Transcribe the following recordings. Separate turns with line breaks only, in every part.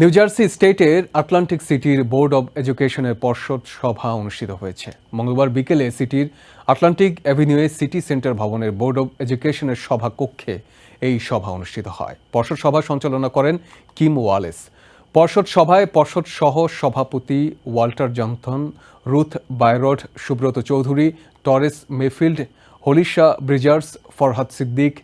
New Jersey স্টেটের Atlantic সিটির board of এডুকেশনের পর্ষদ সভা অনুষ্ঠিত হয়েছে। মঙ্গলবার বিকেলে সিটির আটলান্টিক অ্যাভিনিউয়ে সিটি সেন্টার ভবনের বোর্ড অব এডুকেশনের সভা কক্ষে এই সভা অনুষ্ঠিত হয়। পর্ষদ সভা সঞ্চালনা করেন কিম ওয়ালেস। পর্ষদ সভায় পর্ষদ সহ সভাপতি Walter Jonathan, Ruth Byrd Subrata Chowdhury, Torres Mayfield Halisha Bridgers, Farhad Siddique,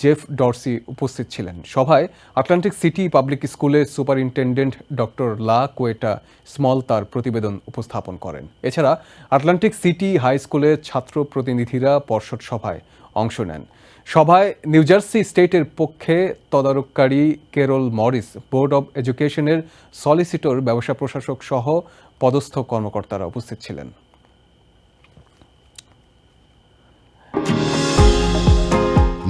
Jeff Dorsey উপস্থিত ছিলেন। সভায় আটলান্টিক সিটি পাবলিক স্কুলের superintendent doctor La Quetta Small তার প্রতিবেদন উপস্থাপন করেন। এছাড়া আটলান্টিক সিটি হাই স্কুলের ছাত্র প্রতিনিধিরা পর্ষদ সভায় অংশ নেন। সভায় নিউ জার্সি স্টেটের পক্ষে তদারককারী কেরল মরিস, বোর্ড অব এডুকেশনের সলিসিটর, ব্যবসা প্রশাসক সহ পদস্থ কর্মকর্তারা উপস্থিত ছিলেন।